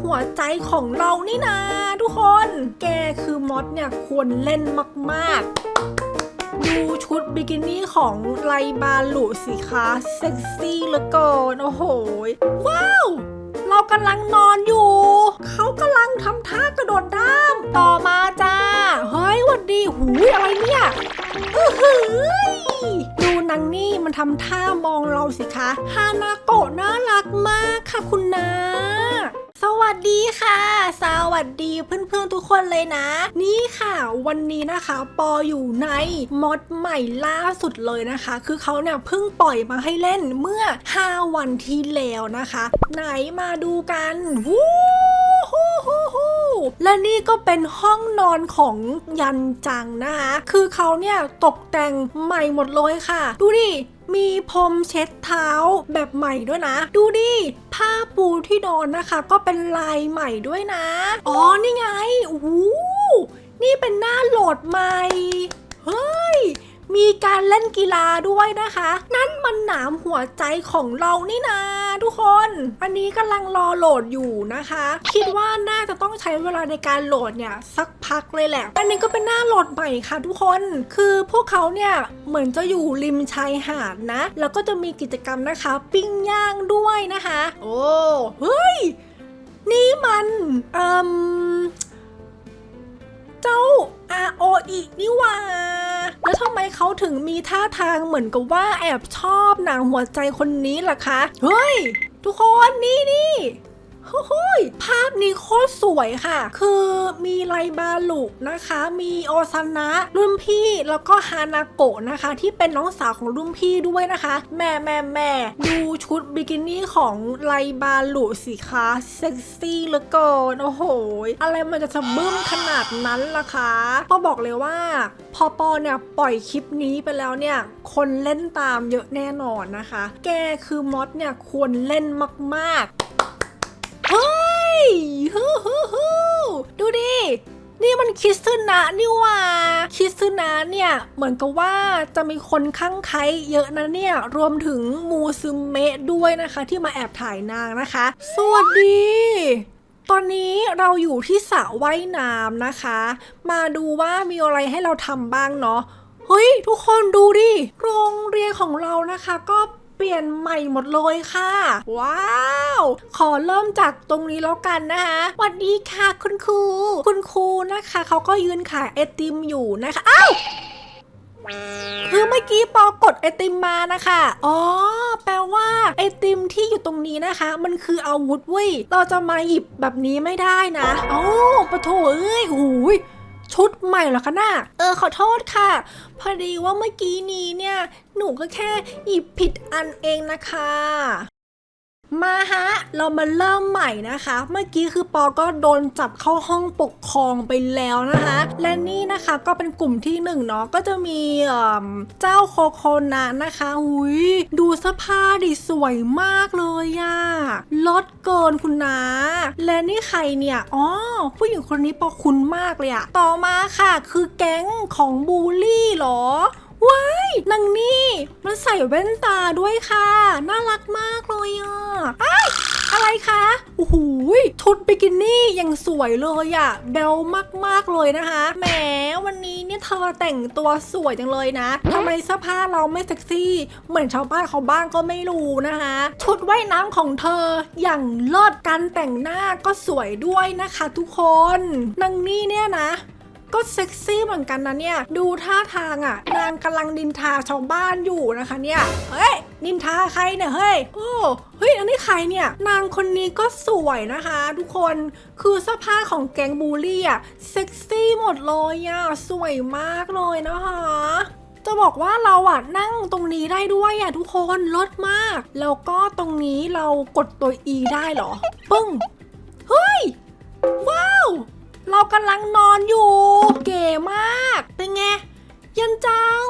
หัวใจของเรานี่นะทุกคน แกคือมอสเนี่ยควรเล่นมากๆ ดูชุดบิกินี่ของไลบาลุสิคะเซ็กซี่เหลือเกินโอ้โห ว้าว เรากำลังนอนอยู่ เขากำลังทำท่ากระโดดด้ามต่อมาจ้า เฮ้ยวัดดีหูอะไรเนี่ยอื้อหือดูนางนี่มันทำท่ามองเราสิคะ ฮานาโกะน่ารักมากค่ะคุณนา สวัสดีค่ะ สวัสดีเพื่อนๆทุกคนเลยนะ นี่ค่ะวันนี้นะคะปออยู่ในมอดใหม่ล่าสุดเลยนะคะ คือเขาเนี่ยเพิ่งปล่อยมาให้เล่นเมื่อ 5 วันที่แล้วนะคะ ไหนมาดูกันวู้ฮู้ฮู้ฮู้และนี่ก็เป็นห้องนอนของยันจังนะคะ คือเขาเนี่ยตกแต่งใหม่หมดเลยค่ะ ดูดิ มีพรมเช็ดเท้าแบบใหม่ด้วยนะ ดูดิผ้าปูที่นอนนะคะ ก็เป็นลายใหม่ด้วยนะ อ๋อนี่ไงโอ้นี่เป็นหน้าโหลดใหม่ เฮ้ย มีการเล่นกีฬาด้วยนะคะ นั่นมันหนามหัวใจของเรานี่นาทุกคน อันนี้กำลังรอโหลดอยู่นะคะ คิดว่าน่าจะต้องใช้เวลาในการโหลดเนี่ยสักพักเลยแหละ อันนี้ก็เป็นหน้าโหลดใหม่ค่ะทุกคน คือพวกเขาเนี่ยเหมือนจะอยู่ริมชายหาดนะ แล้วก็จะมีกิจกรรมนะคะ ปิ้งย่างด้วยนะคะ โอ้เฮ้ย นี่มันเอ่มเจ้า ROE นี่หว่า แล้วทำไมเขาถึงมีท่าทางเหมือนกับว่าแอบชอบนางหัวใจคนนี้ล่ะคะ เฮ้ย ทุกคนนี่นี่ โอ้ยภาพนี้โคตรสวยค่ะ คือมีไลบาลุนะคะ มีโอซานะ รุ่นพี่แล้วก็ฮานาโกะนะคะ ที่เป็นน้องสาวของรุ่นพี่ด้วยนะคะ แม่แม่แม่ดูชุดบิกินี่ของไลบาลุสิคะเซ็กซี่เหลือเกินโอ้โห อะไรมันจะสะบึ้มขนาดนั้นล่ะคะพอบอกเลยว่า พอปอเนี่ยปล่อยคลิปนี้ไปแล้วเนี่ย คนเล่นตามเยอะแน่นอนนะคะ แกคือมอสเนี่ยควรเล่นมากๆ เฮ้ยฮู้ฮู้ฮู้ดูดิ นี่มันคิซึนะนี่ว่าคิซึนะเนี่ย เหมือนกับว่าจะมีคนข้างใครเยอะนะเนี่ย รวมถึงมูซึเมะด้วยนะคะ ที่มาแอบถ่ายนางนะคะ สวัสดีตอนนี้เราอยู่ที่สระว่ายน้ำนะคะ มาดูว่ามีอะไรให้เราทำบ้างเนาะเฮ้ย ทุกคนดูดิ โรงเรียนของเรานะคะ ก็เปลี่ยนใหม่หมดเลยค่ะ ว้าว ขอเริ่มจากตรงนี้แล้วกันนะคะสวัสดีค่ะคุณครู คุณครูนะคะเขาก็ยืนขายไอติมอยู่นะคะอ้าวคือเมื่อกี้ปอกดไอติมมานะคะ อ๋อ แปลว่าไอติมที่อยู่ตรงนี้นะคะ มันคืออาวุธเว้ย เราจะมาหยิบแบบนี้ไม่ได้นะโอ้ปะโถเอ้ยโอ้ยชุดใหม่เหรอคะน่าเออขอโทษค่ะ พอดีว่าเมื่อกี้นี้เนี่ย หนูก็แค่หยิบผิดอันเองนะคะ มาฮะ เรามาเริ่มใหม่นะคะ เมื่อกี้คือปอก็โดนจับเข้าห้องปกครองไปแล้วนะคะ และนี่นะคะก็เป็นกลุ่มที่หนึ่งเนาะก็จะมีเจ้าโคโคนะนะคะหุยดูเสื้อผ้าดิสวยมากเลยอะลดเกินคุณนะและนี่ใครเนี่ยอ๋อผู้หญิงคนนี้ปอคุ้นมากเลยอะต่อมาค่ะ คือแก๊งของบูลลี่เหรอ ว้ายนางนี่ มันใส่แว่นตาด้วยค่ะ น่ารักมากเลยอะอ้ายอะไรคะโอ้โหชุดบิกินี่ยังสวยเลยอะเบลมากๆเลยนะคะ แหมวันนี้เนี่ยเธอแต่งตัวสวยจังเลยนะทำไมเสื้อผ้าเราไม่เซ็กซี่ เหมือนชาวบ้านเขาบ้างก็ไม่รู้นะคะ ชุดว่ายน้ำของเธออย่างเลิศการแต่งหน้าก็สวยด้วยนะคะ ทุกคนนางนี่เนี่ยนะ ก็เซ็กซี่เหมือนกันนะเนี่ย ดูท่าทางอะ่ะ นางกำลังดินทาชาวบ้านอยู่นะคะเนี่ย เฮ้ยนินทาใครเนี่ย เฮ้ย โอ้เฮ้ย อันนี้ใครเนี่ย นางคนนี้ก็สวยนะคะ ทุกคน คือเสื้อผ้าของแกงบูลลี่อะ่ะ เซ็กซี่หมดเลยอะ่ะ สวยมากเลยนะคะจะบอกว่าเราอะนั่งตรงนี้ได้ด้วยอะทุกคนลดมาก แล้วก็ตรงนี้เรากดตัว E ได้เหรอ ปึ้ง เฮ้ย ว้าว เรากำลังนอนอยู่ เก๋มาก เป็นไง ยันจัง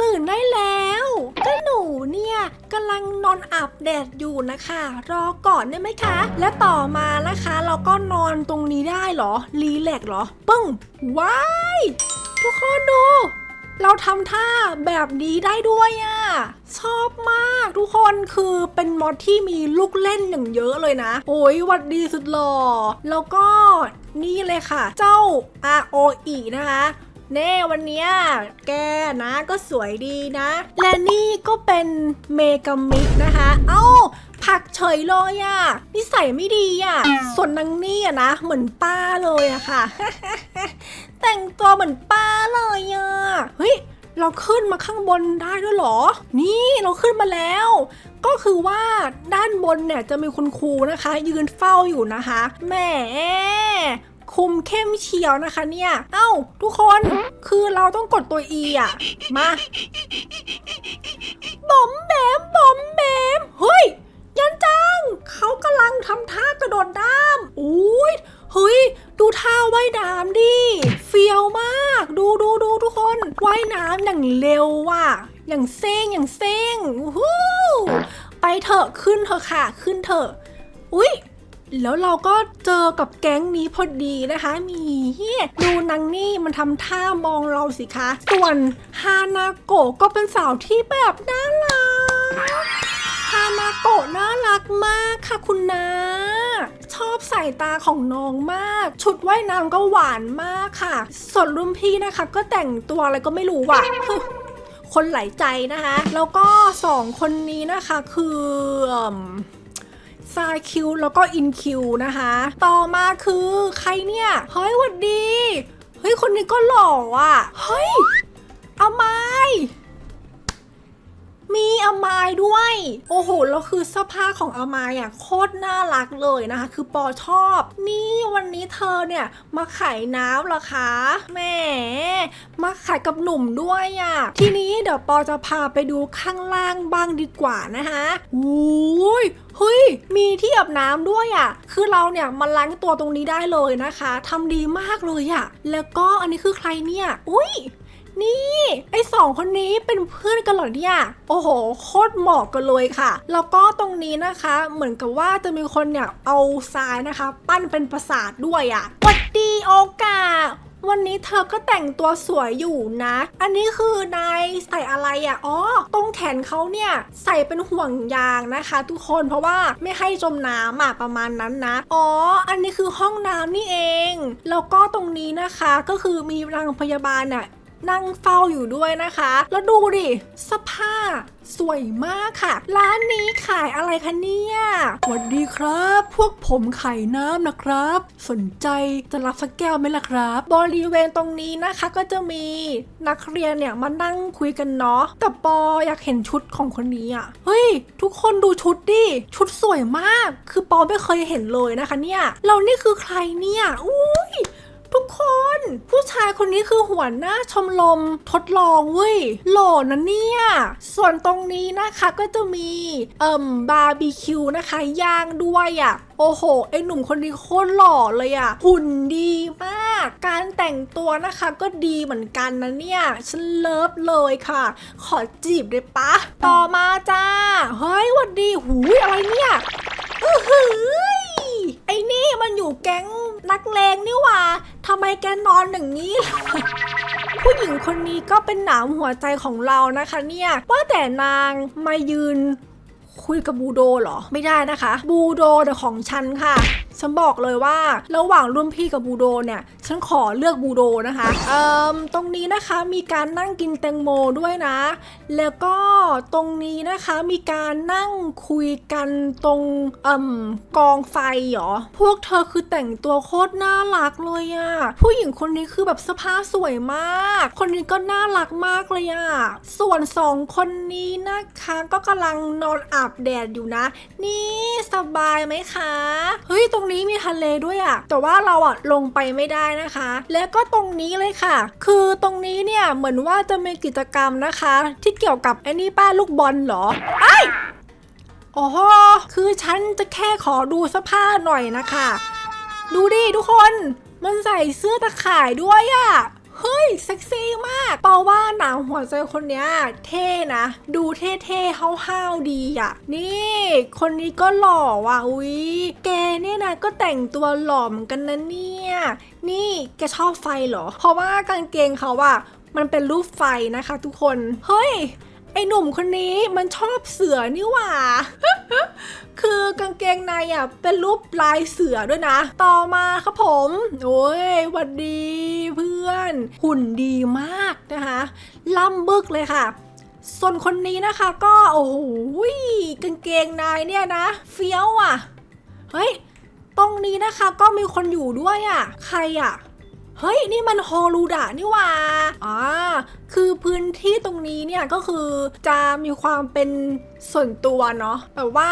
ตื่นได้แล้วก็หนูเนี่ยกำลังนอนอาบแดดอยู่นะคะ รอก่อนได้ไหมคะ และต่อมานะคะ เราก็นอนตรงนี้ได้เหรอ รีแลกเหรอ ปึ้ง ว้าย ทุกคนดูเราทำท่าแบบนี้ได้ด้วยอะ่ะ ชอบมากทุกคนคือเป็นมอดที่มีลูกเล่นอย่างเยอะเลยนะ โอ้ยวัดดีสุดหล่อ แล้วก็ นี่เลยค่ะ เจ้า ROE นะคะเน่วันนี้แกนะก็สวยดีนะ และนี่ก็เป็นเมกามิกนะคะ เอ้า ผักเฉยเลยอะนิสัยไม่ดีอะส่วนนางนี่อะนะ เหมือนป้าเลยอะค่ะ แต่งตัวเหมือนป้าเลยอะเฮ้ย เราขึ้นมาข้างบนได้ด้วยเหรอ นี่เราขึ้นมาแล้ว ก็คือว่าด้านบนเนี่ยจะมีคุณครูนะคะ ยืนเฝ้าอยู่นะคะแหมคุมเข้มเชียวนะคะเนี่ย เอ้า ทุกคนคือเราต้องกดตัว E อะ มาบอมแบมบอมแบมเฮ้ย ยันจัง เขากำลังทำท่ากระโดดน้ำอุ้ย เฮ้ย ดูท่าว่ายน้ำดิ เฟียวมาก ดูดูดูทุกคนว่ายน้ำอย่างเร็วว่ะ อย่างเซ้งอย่างเซ้งวู้ไปเถอะขึ้นเถอะค่ะ ขึ้นเถอะ อุ้ยแล้วเราก็เจอกับแก๊งนี้พอดีนะคะ มีเฮียดูนางนี่มันทำท่ามองเราสิคะ ส่วนฮานาโกะก็เป็นสาวที่แบบน่ารัก นาโกะน่ารักมากค่ะคุณนาชอบสายตาของน้องมาก ชุดว่ายน้ำก็หวานมากค่ะ ส่วนรุ่นพี่นะคะ ก็แต่งตัวอะไรก็ไม่รู้ว่ะคนไหลใจนะคะ แล้วก็สองคนนี้นะคะคือซาคิวแล้วก็อินคิวนะคะ ต่อมาคือใครเนี่ย เฮ้ยหวัดดี เฮ้ย คนนี้ก็หล่ออะ เฮ้ย เอาไม้ มีอามายด้วย โอ้โหแล้วคือเสื้อผ้าของอามายอะโคตรน่ารักเลยนะคะ คือปอชอบ นี่วันนี้เธอเนี่ยมาขายน้ำเหรอคะแหมมาขายกับหนุ่มด้วยอะทีนี้เดี๋ยวปอจะพาไปดูข้างล่างบ้างดีกว่านะคะอุ้ยเฮ้ย มีที่อาบน้ำด้วยอะ คือเราเนี่ยมาล้างตัวตรงนี้ได้เลยนะคะทำดีมากเลยอะ แล้วก็อันนี้คือใครเนี่ย อุ้ย นี่ไอสองคนนี้เป็นเพื่อนกันเหรอเนี่ยโอ้โห โคตรเหมาะกันเลยค่ะ แล้วก็ตรงนี้นะคะเหมือนกับว่าจะมีคนเนี่ยเอาทรายนะคะ ปั้นเป็นปราสาทด้วยอะ่ะวัดดีโอกาวันนี้เธอก็แต่งตัวสวยอยู่นะ อันนี้คือนายใส่อะไรอะ่ะ อ๋อ ตรงแขนเขาเนี่ยใส่เป็นห่วงยางนะคะ ทุกคน เพราะว่าไม่ให้จมน้ำอะประมาณนั้นนะ อ๋อ อันนี้คือห้องน้ำนี่เอง แล้วก็ตรงนี้นะคะก็คือมีนางพยาบาลน่ะ นั่งเฝ้าอยู่ด้วยนะคะ แล้วดูดิสภาพสวยมากค่ะ ร้านนี้ขายอะไรคะเนี่ยสวัสดีครับ พวกผมขายน้ำนะครับ สนใจจะรับสักแก้วไหมล่ะครับ บริเวณตรงนี้นะคะก็จะมีนักเรียนเนี่ยมานั่งคุยกันเนาะ แต่ปออยากเห็นชุดของคนนี้อะ่ะ เฮ้ย ทุกคนดูชุดดิ ชุดสวยมาก คือปอไม่เคยเห็นเลยนะคะเนี่ย เรานี่คือใครเนี่ย อุ้ย ทุกคน ผู้ชายคนนี้คือหัวหน้าชมรมทดลองเว้ยหล่อนะเนี่ย ส่วนตรงนี้นะคะก็จะมีเอ่มบาร์บีคิวนะคะย่างด้วยอะ่ะโอ้โห ไอหนุ่มคนนี้โคตรหล่อเลยอะ่ะหุ่นดีมาก การแต่งตัวนะคะก็ดีเหมือนกันนะเนี่ย ฉันเลิฟเลยค่ะ ขอจีบได้ปะ ต่อมาจ้า เฮ้ยหวัดดี หูยอะไรเนี่ย อื้อหือ อ้นี่มันอยู่แก๊งนักเลงนี่หว่าทำไมแกนอนอย่างนี้ล่ะ ผู้หญิงคนนี้ก็เป็นหนามหัวใจของเรานะคะเนี่ย ว่าแต่นางมายืน คุยกับบูโดเหรอ ไม่ได้นะคะ บูโดแต่ของฉันค่ะ ฉันบอกเลยว่าระหว่างรุ่นพี่กับบูโดเนี่ย ฉันขอเลือกบูโดนะคะเอ่มตรงนี้นะคะมีการนั่งกินแตงโมด้วยนะ แล้วก็ตรงนี้นะคะมีการนั่งคุยกันตรงเอ่มกองไฟเหรอ พวกเธอคือแต่งตัวโคตรน่ารักเลยอะผู้หญิงคนนี้คือแบบเสื้อผ้าสวยมาก คนนี้ก็น่ารักมากเลยอะส่วนสองคนนี้นะคะก็กำลังนอนอาบแดดอยู่นะ นี่สบายไหมคะ เฮ้ยตรงงนี้มีทะเลด้วยอะแต่ว่าเราอะลงไปไม่ได้นะคะ แล้วก็ตรงนี้เลยค่ะ คือตรงนี้เนี่ยเหมือนว่าจะมีกิจกรรมนะคะ ที่เกี่ยวกับไอ้นี่ป้าลูกบอลเหรอไอ้โอ๋อคือฉันจะแค่ขอดูเสภาพหน่อยนะคะ ดูดิทุกคน มันใส่เสื้อตะข่ายด้วยอะ เซ็กซี่มากเปาว่าหนังหัวใจคนเนี้ยเท่นะ ดูเท่ๆห้าวๆดีอะนี่ คนนี้ก็หล่อว่ะอุ๊ยแกเนี่ยนะก็แต่งตัวหล่อเหมือนกันนะเนี่ย นี่แกชอบไฟเหรอ เพราะว่ากางเกงเขาอะมันเป็นรูปไฟนะคะทุกคน เฮ้ย ไอหนุ่มคนนี้มันชอบเสือนี่หว่า คือกางเกงในอะเป็นรูปลายเสือด้วยนะ ต่อมาครับผม โอ้ยหวัดดีเพื่อน หุ่นดีมากนะคะล่ำบึกเลยค่ะ ส่วนคนนี้นะคะก็โอ้โหกางเกงในเนี่ยนะ เฟี้ยวอะ เฮ้ย ตรงนี้นะคะก็มีคนอยู่ด้วยอะ ใครอะ เฮ้ย นี่มันฮอลูดะนี่ว่าอ่าคือพื้นที่ตรงนี้เนี่ยก็คือจะมีความเป็นส่วนตัวเนาะแบบว่า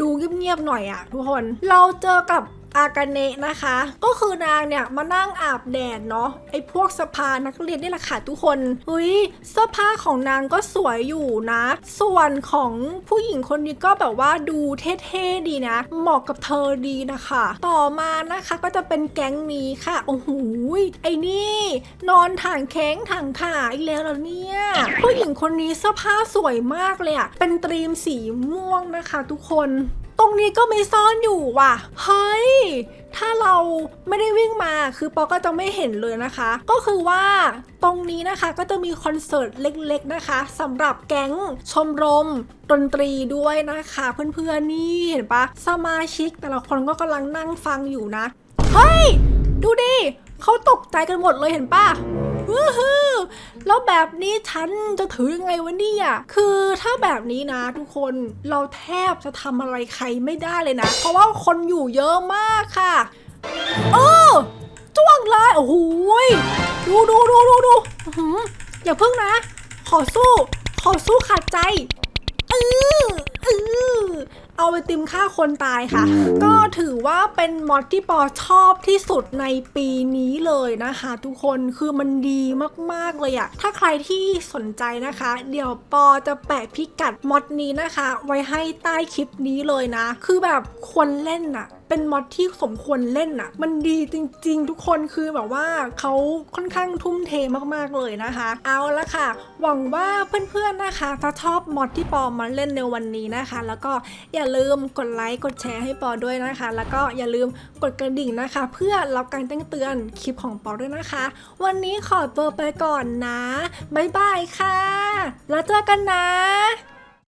ดูเงียบๆหน่อยอะทุกคน เราเจอกับ อากาเนะนะคะ ก็คือนางเนี่ยมานั่งอาบแดดเนาะไอ้พวกสภานักเรียนนี่แหละค่ะทุกคนเฮ้ยเสื้อผ้าของนางก็สวยอยู่นะ ส่วนของผู้หญิงคนนี้ก็แบบว่าดูเท่ๆดีนะ เหมาะกับเธอดีนะคะ ต่อมานะคะก็จะเป็นแก๊งนี้ค่ะโอ้โหไอ้นี่ นอนถ่างแข้งถ่างขาอีกแล้วเหรอเนี่ยผู้หญิงคนนี้เสื้อผ้าสวยมากเลยอะเป็นตรีมสีม่วงนะคะ ทุกคน ตรงนี้ก็มีซ่อนอยู่ว่ะ เฮ้ย ถ้าเราไม่ได้วิ่งมา คือปอก็จะไม่เห็นเลยนะคะ ก็คือว่าตรงนี้นะคะก็จะมีคอนเสิร์ตเล็กๆนะคะสำหรับแก๊งชมรมดนตรีด้วยนะคะ เพื่อนๆนี่เห็นปะสมาชิก แต่ละคนก็กำลังนั่งฟังอยู่นะ เฮ้ย ดูดิเขาตกใจกันหมดเลยเห็นปะ วู้ฮู้แล้วแบบนี้ฉันจะถือยังไงวะเนี่ย คือถ้าแบบนี้นะทุกคนเราแทบจะทำอะไรใครไม่ได้เลยนะ เพราะว่าคนอยู่เยอะมากค่ะเออจ้วงเลยโอ้โหดูดูดูดูดูอย่าเพึ่งนะ ขอสู้ ขอสู้ขาดใจเออเออ เอาไปติมฆ่าคนตายค่ะ ก็ถือว่าเป็นมอดที่ปอชอบที่สุดในปีนี้เลยนะคะ ทุกคนคือมันดีมากๆเลยอะถ้าใครที่สนใจนะคะ เดี๋ยวปอจะแปะพิกัดมอดนี้นะคะ ไว้ให้ใต้คลิปนี้เลยนะ คือแบบควรเล่นอะ เป็นมอดที่สมควรเล่นอะมันดีจริง ๆ ทุกคนคือแบบว่าเขาค่อนข้างทุ่มเทมากๆเลยนะคะ เอาละค่ะ หวังว่าเพื่อนๆนะคะจะชอบมอดที่ปอมาเล่นในวันนี้นะคะ แล้วก็อย่าลืมกดไลค์กดแชร์ให้ปอด้วยนะคะ แล้วก็อย่าลืมกดกระดิ่งนะคะ เพื่อรับการแจ้งเตือนคลิปของปอด้วยนะคะ วันนี้ขอตัวไปก่อนนะบ๊ายบายค่ะ แล้วเจอกันนะ